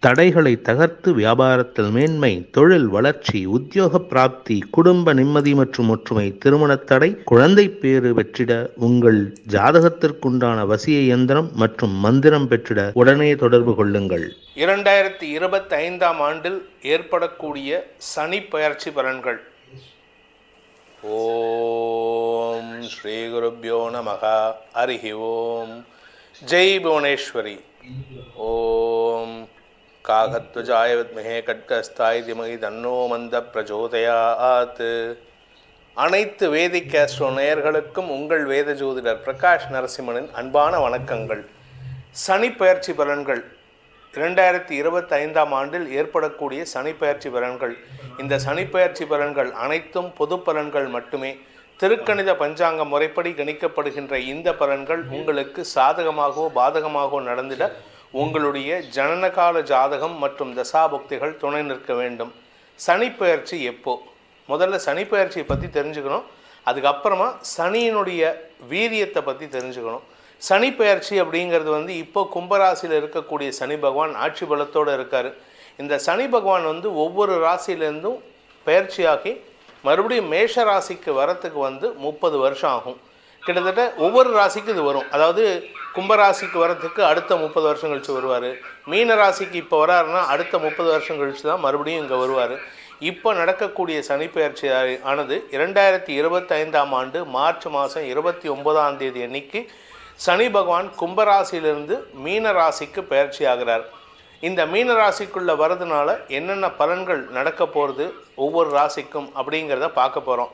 தடைகளை தகர்த்து வியாபாரத்தில் மேன்மை தொழில் வளர்ச்சி உத்தியோக பிராப்தி குடும்ப நிம்மதி மற்றும் ஒற்றுமை திருமணத் தடை குழந்தை பேறு பெற்றிட உங்கள் ஜாதகத்திற்குண்டான வசிய இயந்திரம் மற்றும் மந்திரம் பெற்றிட உடனே தொடர்பு கொள்ளுங்கள். இரண்டாயிரத்தி இருபத்தி ஐந்தாம் ஆண்டில் ஏற்படக்கூடிய சனி பயிற்சி பலன்கள். ஓம் ஸ்ரீ குருப்பியோ நமகா. ஹரிஹி ஓம். ஜெய் புவனேஸ்வரி. ஓம். காகத்வஜாய வித்மஹே கட்கஸ்தாய் திமகி தன்னோ மந்த பிரச்சோதயாத் அனைத்து வேதிக் ஆஸ்ட்ரோ நேயர்களுக்கும் உங்கள் வேத ஜோதிடர் பிரகாஷ் நரசிம்மனின் அன்பான வணக்கங்கள். சனி பயிற்சி பலன்கள். இரண்டாயிரத்தி இருபத்தி ஐந்தாம் ஆண்டில் ஏற்படக்கூடிய சனி பயிற்சி பலன்கள். இந்த சனி பயிற்சி பலன்கள் அனைத்தும் பொது பலன்கள் மட்டுமே. திருக்கணித பஞ்சாங்க முறைப்படி கணிக்கப்படுகின்ற இந்த பலன்கள் உங்களுக்கு சாதகமாகவோ பாதகமாகவோ நடந்திட உங்களுடைய ஜனனகால ஜாதகம் மற்றும் தசாபக்திகள் துணை நிற்க வேண்டும். சனிப்பெயர்ச்சி எப்போ? முதல்ல சனிப்பெயர்ச்சியை பற்றி தெரிஞ்சுக்கணும். அதுக்கப்புறமா சனியினுடைய வீரியத்தை பற்றி தெரிஞ்சுக்கணும். சனிப்பெயர்ச்சி அப்படிங்கிறது வந்து இப்போ கும்பராசியில் இருக்கக்கூடிய சனி பகவான் ஆட்சி பலத்தோடு இருக்கார். இந்த சனி பகவான் வந்து ஒவ்வொரு ராசியிலேருந்தும் பயிற்சியாகி மறுபடியும் மேஷ ராசிக்கு வரத்துக்கு வந்து முப்பது வருஷம் ஆகும். கிட்டத்தட்ட ஒவ்வொரு ராசிக்கும் இது வரும். அதாவது கும்பராசிக்கு வரத்துக்கு அடுத்த முப்பது வருஷம் கழித்து வருவார். மீன ராசிக்கு இப்போ வராருன்னா அடுத்த முப்பது வருஷம் கழித்து தான் மறுபடியும் இங்கே வருவார். இப்போ நடக்கக்கூடிய சனிப்பெயர்ச்சி ஆனது இரண்டாயிரத்தி இருபத்தைந்தாம் ஆண்டு மார்ச் மாதம் இருபத்தி ஒன்பதாம் தேதி அன்னைக்கு சனி பகவான் கும்பராசியிலிருந்து மீன ராசிக்கு பயிற்சி ஆகிறார். இந்த மீன ராசிக்குள்ளே வரதுனால என்னென்ன பலன்கள் நடக்க போகிறது ஒவ்வொரு ராசிக்கும் அப்படிங்கிறத பார்க்க போகிறோம்